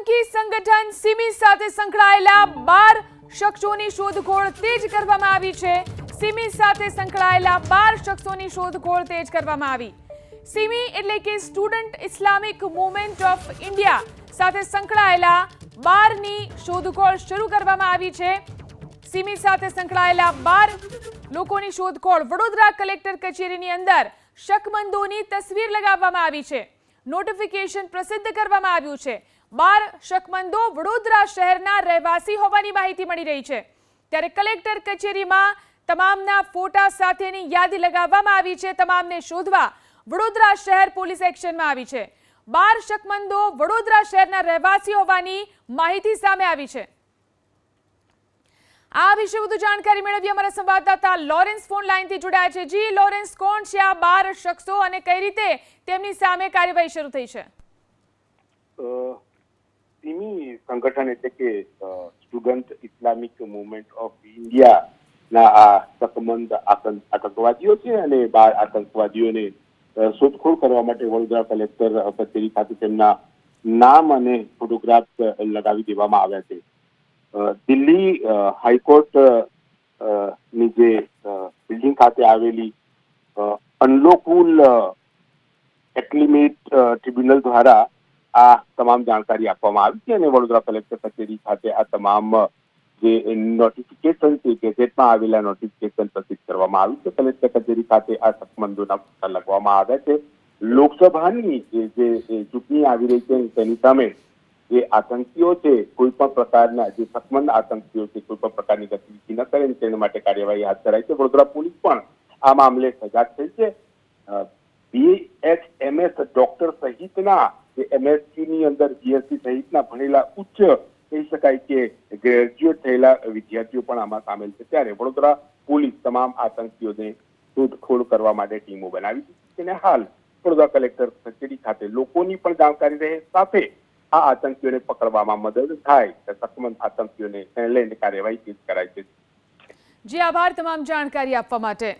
આતંકી સંગઠન સિમી સાથે સંકળાયેલા બાર શખ્સોની શોધખોળ તેજ કરવામાં આવી છે. સિમી સાથે સંકળાયેલા બાર શખ્સોની શોધખોળ તેજ કરવામાં આવી. સિમી એટલે કે student Islamic movement of India સાથે સંકળાયેલા બારની શોધખોળ શરૂ કરવામાં આવી છે. સિમી સાથે સંકળાયેલા બાર લોકોની શોધખોળ વડોદરા કલેક્ટર કચેરીની અંદર શકમંદોની તસવીર લગાવવામાં આવી છે. નોટિફિકેશન પ્રસિદ્ધ કરવામાં આવ્યું છે. બાર શકમંદો વડોદરા શહેરના રહેવાસી હોવાની માહિતી મળી રહી છે. ત્યારે કલેક્ટર કચેરીમાં તમામના ફોટા સાથેની યાદી લગાવવામાં આવી છે. તમામને શોધવા વડોદરા શહેર પોલીસ એક્શનમાં આવી છે. બાર શકમંદો વડોદરા શહેરના રહેવાસી હોવાની માહિતી સામે આવી છે. આ વિશે વધુ જાણકારી મેળવી અમારા સંવાદદાતા લોરેન્સ ફોન લાઈનથી જોડાયા છે. જી, લોરેન્સ, કોણ છે આ બાર શખ્સો અને કઈ રીતે તેમની સામે કાર્યવાહી શરૂ થઈ છે અ, સિમી સંગઠન એટલે કે સ્ટુડન્ટ ઇસ્લામિક મુવમેન્ટ ઓફ ઇન્ડિયાના આ સકમંદ આતંક, આતંકવાદીઓ છે અને બાર આતંકવાદીઓને શોધખોળ કરવા માટે વડોદરા કલેક્ટર કચેરી ખાતે તેમના નામ અને ફોટોગ્રાફ લગાવી દેવામાં આવ્યા છે. દિલ્હી હાઈકોર્ટની જે બિલ્ડિંગ ખાતે આવેલી અનલોકુલ એક્લિમેટ ટ્રિબ્યુનલ દ્વારા આ તમામ જાણકારી આપવામાં આવી છે અને વડોદરા કલેક્ટર કચેરી ખાતે આ તમામ જે નોટિફિકેશન છે ગેઝેટમાં આવેલા નોટિફિકેશન પ્રસિદ્ધ કરવામાં આવ્યું છે, કલેક્ટર કચેરી ખાતે આ સખમંદોના પત્તા લખવામાં આવ્યા છે. લોકસભાની જે ચૂંટણી આવી રહી છે તેની સામે જે આતંકીઓ છે, કોઈ પણ પ્રકારના જે સખમંદ આતંકીઓ છે, કોઈ પણ પ્રકારની ગતિવિધિ ન કરે તેના માટે કાર્યવાહી હાથ ધરાઈ છે. વડોદરા પોલીસ પણ આ મામલે સજાગ થઈ છે. બીએચએમએસ ડોક્ટર સહિતના જે ની અંદર જીએસસી સહિતના ભણેલા ઉચ્ચ કહી શકાય કે ગ્રેજ્યુએટ થયેલા વિદ્યાર્થીઓ પણ આમાં સામેલ છે. ત્યારે વડોદરા પોલીસ તમામ આતંકીઓને શોધખોળ કરવા માટે ટીમો બનાવી અને હાલ વડોદરા કલેક્ટર કચેરી ખાતે લોકોની પણ જાણકારી રહે, સાથે આ આતંકીઓને પકડવામાં મદદ થાય શકમંદ આતંકીઓને લઈને કાર્યવાહી કરાઈ છે. જી, આભાર તમામ જાણકારી આપવા માટે.